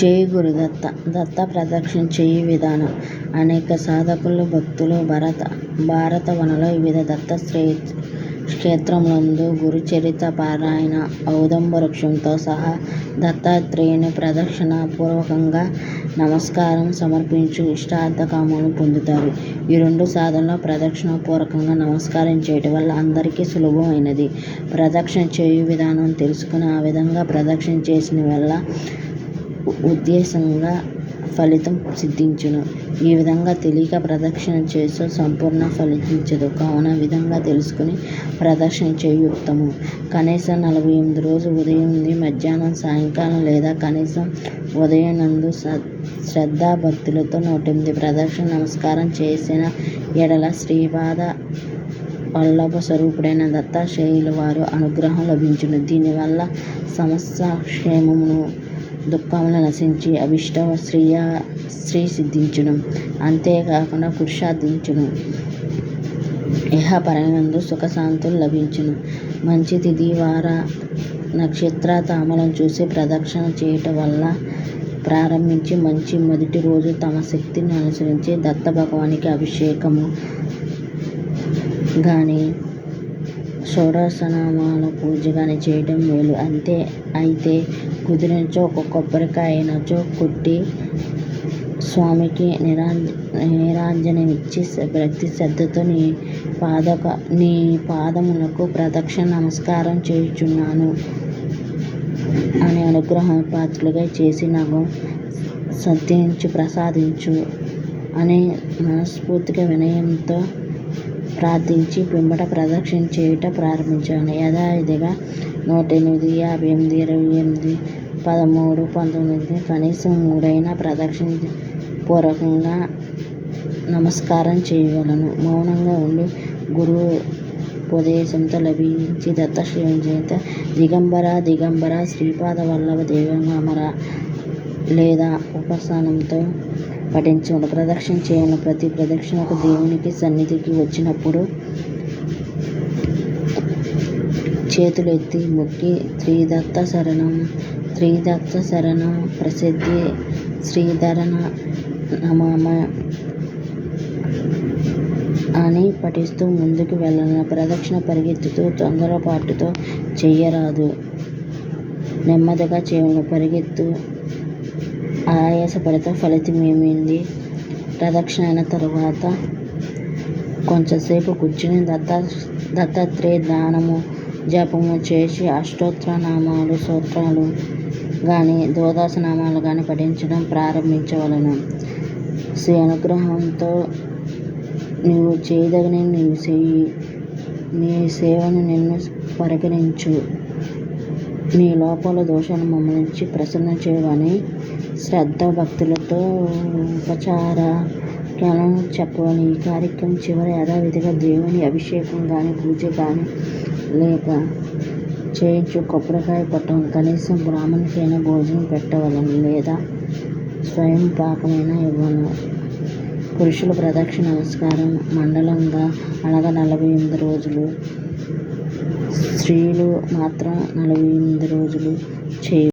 జై గురుదత్త దత్త ప్రదక్షిణ చేయు విధానం అనేక సాధకులు భక్తులు భరత భారతవనిలో వివిధ దత్త క్షేత్రములందు గురుచరిత పారాయణ ఔదంబ వృక్షంతో సహా దత్తాత్రేయుని ప్రదక్షిణ పూర్వకంగా నమస్కారం సమర్పించి ఇష్టార్థకామనలు పొందుతారు. ఈ రెండు సాధనలు ప్రదక్షిణ పూర్వకంగా నమస్కారం చేయటం వల్ల అందరికీ సులభమైనది. ప్రదక్షిణ చేయు విధానం తెలుసుకుని ఆ విధంగా ప్రదక్షిణ చేసిన వల్ల ఉద్దేశంగా ఫలితం సిద్ధించును. ఈ విధంగా తెలియక ప్రదక్షిణ చేసిన సంపూర్ణ ఫలించదు కావున విధంగా తెలుసుకుని ప్రదక్షిణ చేయు ఉత్తమము. కనీసం నలభై ఎనిమిది రోజులు ఉదయం నుండి మధ్యాహ్నం సాయంకాలం లేదా కనీసం ఉదయం నందు శ్రద్ధా భక్తులతో నూటెనిమిది ప్రదక్షిణ నమస్కారం చేసిన యెడల శ్రీపాద వల్లభ స్వరూపుడైన దత్తాత్రేయుల వారి అనుగ్రహం లభించును. దీనివల్ల సమస్త క్షేమమును దుఃఖములు నశించి అభీష్ట శ్రేయస్సు సిద్ధించును. సిద్ధించడం అంతేకాకుండా పురుషార్థసిద్ధించును. ఇహ పరములందు సుఖశాంతులు లభించును. మంచి తిథి వార నక్షత్ర తామలను చూసి ప్రదక్షిణ చేయటం వల్ల ప్రారంభించి మంచి మొదటి రోజు తమ శక్తిని అనుసరించి దత్త భగవానికి అభిషేకము కానీ షోడశనామాల పూజ కానీ చేయడం మేలు. అంతే అయితే కుదిరించి ఒక కొబ్బరికాయ అయినచో కొట్టి స్వామికి నీరాజనమిచ్చి భక్తి శ్రద్ధతో నీ పాదములకు ప్రదక్షిణ నమస్కారం చేయుచున్నాను అని అనుగ్రహం పాత్రులుగా చేసి నాకు సిద్ధిని ప్రసాదించు అని మనస్ఫూర్తిగా వినయంతో ప్రార్థించి పిమ్మట ప్రదక్షిణ చేయుట ప్రారంభించాలి. యథావిధిగా నూటెనిమిది యాభై ఎనిమిది ఇరవై ఎనిమిది పదమూడు పంతొమ్మిది కనీసం మూడైనా ప్రదక్షిణ పూర్వకంగా నమస్కారం చేయగలను మౌనంగా ఉండి గురూపదేశము లభించిన చేత దిగంబర దిగంబర శ్రీపాద వల్లభ దిగంబరా లేదా ఉపస్థానంతో పఠించవలెను. ప్రదక్షిణ చేయాలి ప్రతి ప్రదక్షిణకు దేవునికి సన్నిధికి వచ్చినప్పుడు చేతులెత్తి మొక్కి త్రిదత్త శరణం త్రిదత్త శరణం ప్రసిద్ధి శ్రీధరణ నమామ అని పఠిస్తూ ముందుకు వెళ్ళాలి ప్రదక్షిణ పరిగెత్తుతూ తొందరపాటుతో చేయరాదు. నెమ్మదిగా చేయవలెను. పరిగెత్తు ఆయాసపలితో ఫలితం ఏమైంది ప్రదక్షిణ అయిన తరువాత కొంచెంసేపు కూర్చుని దత్తాత్రేయ దానము జపము చేసి అష్టోత్తర నామాలు సూత్రాలు కానీ ద్వాదశ నామాలు కానీ పఠించడం ప్రారంభించవలెను. శ్రీ అనుగ్రహంతో నీవు చేయదగిన నీవు చేయి. నీ సేవను నిన్ను పరిగణించు. నీ లోపల దోషాలు మమ్మల్ని ప్రసన్న చేయవని శ్రద్ధ భక్తులతో ఉపచారాలను చెప్పవలెను. ఈ కార్యక్రమం చివర యథావిధిగా దేవుని అభిషేకం కానీ పూజ కానీ లేక చేయించు కొబ్బరికాయ కొట్టవలెను. కనీసం బ్రాహ్మణుకైనా భోజనం పెట్టవలెను లేదా స్వయం పాకమైనా ఇవ్వను పురుషుల ప్రదక్షిణ నమస్కారం మండలంగా అనగా నలభై ఎనిమిది రోజులు స్త్రీలు మాత్రం నలభై ఎనిమిది రోజులు చేయ